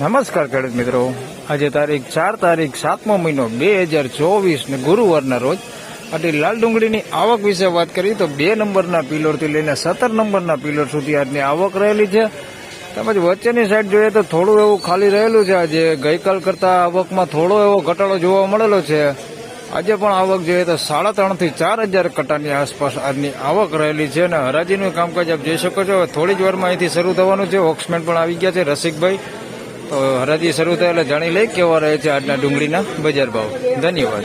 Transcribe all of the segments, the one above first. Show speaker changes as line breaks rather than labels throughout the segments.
નમસ્કાર ખેડૂત મિત્રો. આજે તારીખ ચાર તારીખ સાતમો મહિનો બે હજાર ચોવીસ ને ગુરુવારના રોજ આટલી લાલ ડુંગળીની આવક વિશે વાત કરીએ તો બે નંબરના પિલરથી લઈને સત્તર નંબરના પિલર સુધી આજની આવક રહેલી છે. તેમજ વચ્ચેની સાઈડ જોઈએ તો થોડું એવું ખાલી રહેલું છે. આજે ગઈકાલ કરતાં આવકમાં થોડો એવો ઘટાડો જોવા મળેલો છે. આજે પણ આવક જોઈએ તો સાડા ત્રણથી ચાર હજાર કટાની આસપાસ આજની આવક રહેલી છે અને હરાજીનું કામકાજ આપ જોઈ શકો છો. થોડી જ વારમાં અહીંથી શરૂ થવાનું છે. વોક્સમેન પણ આવી ગયા છે. રસિકભાઈ તો હરાજી શરૂ થાય એટલે જાણી લઈ કેવા રહે છે આજના ડુંગળીના બજાર ભાવ. ધન્યવાદ.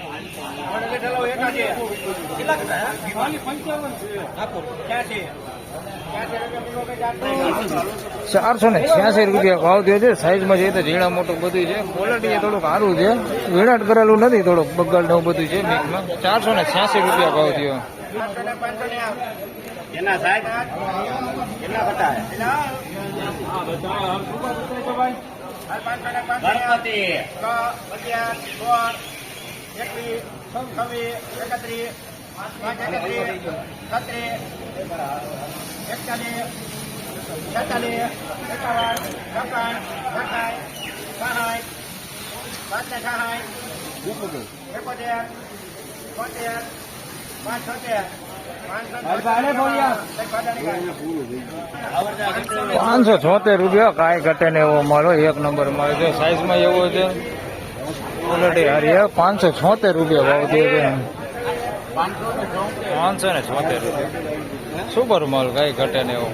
ચારસો ને છ્યાસી રૂપિયા ભાવ થયો છે. સાઈઝમાં છે તો ઝીણા મોટું બધું છે. ક્વોલિટી થોડુંક સારું છે. વિરાટ કરેલું નથી થોડુંક. બગલ ને બધું છે મિક્સમાં ચારસો ને છ્યાસી રૂપિયા ભાવ થયો.
એના સાહેબ કેટલા બતાવે? ગણપતિ.
પાંચસો છોતેર રૂપિયા કાંઈ ઘટે ને એવો મારો એક નંબર છે. સાઈઝમાં એવો છે. ક્વોલિટી હારી છે પાંચસો છોતેર રૂપિયા ભાવ થયો છે પાંચસો ને છોતેર રૂપિયા. સુપર મોલ કઈ ઘટે ને એવું.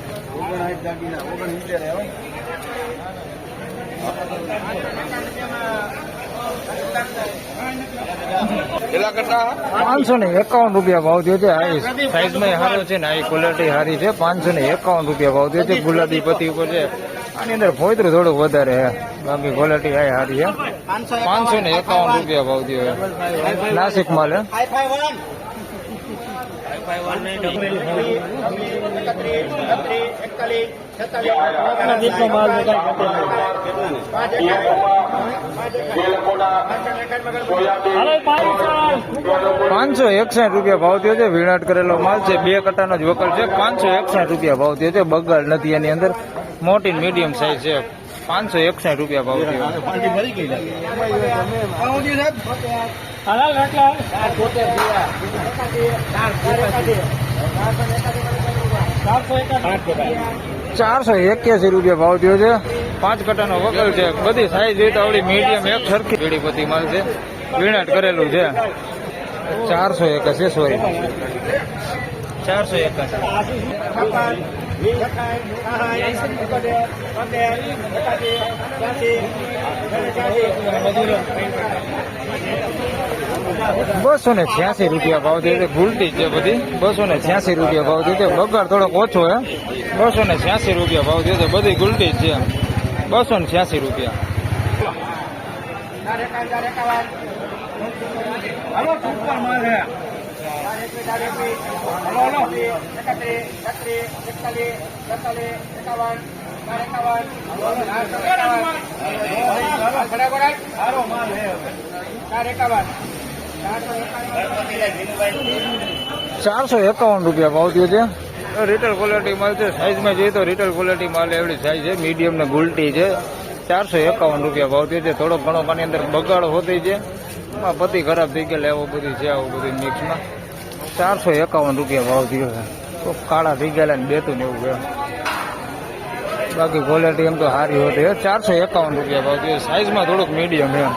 પાંચસો ને એકાવન રૂપિયા ભાવ થયો છે આ સાઈઝમાં સારો છે ને આ ક્વોલિટી સારી છે. પાંચસો ને એકાવન રૂપિયા ભાવ થયો છે ગુલાબી પતિ ઉપર છે. આની અંદર ફોયતરું થોડુંક વધારે છે બાકી ક્વોલિટી આ સારી છે પાંચસો ને એકાવન રૂપિયા ભાવ થયો નાસિક માલ પાંચસો એકસાઠ રૂપિયા ભાવ થયો છે. વિનાટ કરેલો માલ છે. બે કટાનો જ વકલ છે. પાંચસો એકસાઠ રૂપિયા ભાવ થયો છે. બગાડ નથી એની અંદર. મોટી મીડિયમ સાઈઝ છે. પાંચસો એકસાઠ રૂપિયા ભાવ ચારસો એક્યાસી રૂપિયા ભાવ થયો છે. પાંચ કટાનો વકલ છે. બધી સાઈઝ જોઈ તો આવડી મીડિયમ એક સરખી પેઢીપતિ માલ છે. વિનાટ કરેલું છે. ચારસો એકાસી સોરી ચારસો એકાસી બસો ને છ્યાસી રૂપિયા ભાવ દે ભૂલતી છે બધી. બસો ને છ્યાસી રૂપિયા ભાવ દીધો બગાડ થોડોક ઓછો હે. બસો ને છ્યાસી રૂપિયા ભાવ દીધો બધી ગુલટી છે. બસો ને છ્યાસી રૂપિયા. ચારસો એકાવન રૂપિયા ભાવ થયો છે. રિટેલ ક્વોલિટી માલ છે. સાઇઝમાં જોઈએ તો રિટેલ ક્વોલિટી માલ એવડી સાઈઝ છે. મીડિયમ ને ગુલટી છે. ચારસો એકાવન રૂપિયા ભાવ થયો છે. થોડોક ઘણો આની અંદર બગાડો હોતી છે. પતિ ખરાબ થઈ ગયેલા, એવું બધું છે, આવું બધું મિક્સમાં ચારસો એકાવન રૂપિયા ભાવ થયો છે. તો કાળા થઈ ગયેલા ને બેતું ને એવું છે. બાકી ક્વોલિટી એમ તો સારી હોતી. ચારસો એકાવન રૂપિયા ભાવ થયો. સાઈઝમાં થોડુંક મીડિયમ એમ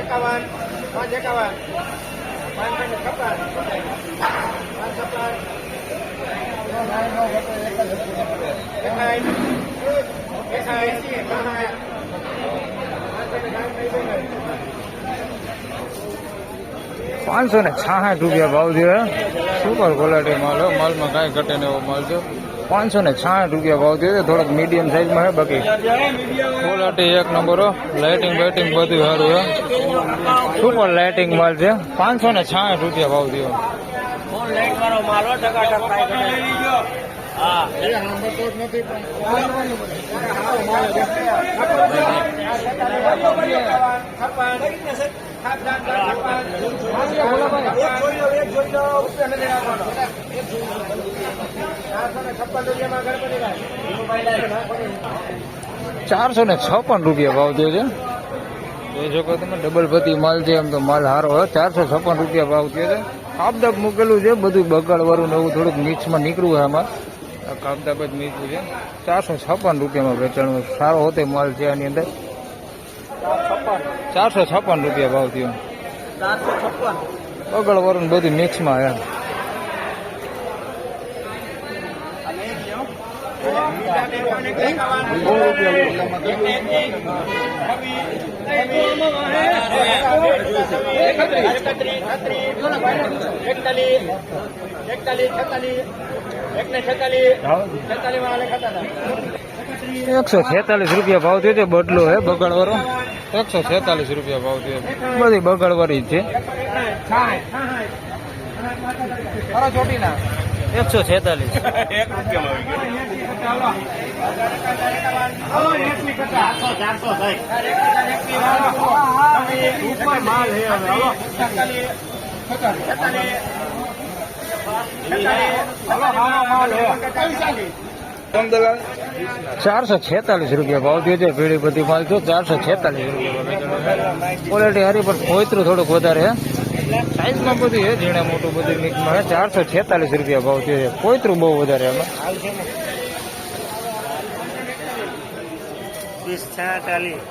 એકાવન, પાંચ
પાંચસો ને છાસઠ રૂપિયા ભાવ છે સુપર ક્વોલિટી માલ માલમાં કાંઈ ઘટે ને એવો માલ છે. પાંચસો ને છાસઠ રૂપિયા ભાવ થયો થોડોક મીડિયમ સાઈઝમાં છે બાકી? ક્વોલિટી એક નંબર લાઇટિંગ વાઇટિંગ બધું સારું છે સુપર લાઇટિંગ માલ છે. પાંચસો ને છાસઠ રૂપિયા ભાવ થયો.
ફોન લાઈટ વાળો માલ હો ટકા ટકા હા.
ચારસો ને છપ્પન રૂપિયા ભાવ થયો છે. જોઈ શકો તમે ડબલ પતિ માલ છે એમ તો માલ સારો હોય ચારસો છપ્પન રૂપિયા ભાવ થયો છે. કાપદાપ મૂકેલું છે, બધું બગાડવાળું ને એવું થોડુંક મિક્સમાં નીકળ્યું છે આમાં. આ કાપદાપ જ મૂક્યું છે. ચારસો છપ્પન રૂપિયામાં વેચાણ સારો હોતે માલ છે આની અંદર. ચારસો છપ્પન રૂપિયા ભાવ થયો.
બગડ
બગડવાળું બધું મિક્સમાં એમ એકસો છેતાલીસ રૂપિયા ભાવ થયો છે બદલો હે બગાડવાળો એકસો છેતાલીસ રૂપિયા ભાવ થયો બધી બગડ વાળી છે એકસો છેતાલીસ. ચારસો છેતાલીસ રૂપિયા ભાવ થયો છે પીળી બધી માલ છે ચારસો છેતાલીસ રૂપિયા ક્વોલિટી હારી પણ કોઈતરું થોડુંક વધારે છે સાઈઝમાં બધું એ ઝીણા મોટું બધું મિક્સમાં છે. ચારસો છેતાલીસ રૂપિયા ભાવ થયો છે. કોઈતરું બહુ વધારે એમાં?
વીસ છાટાલીસ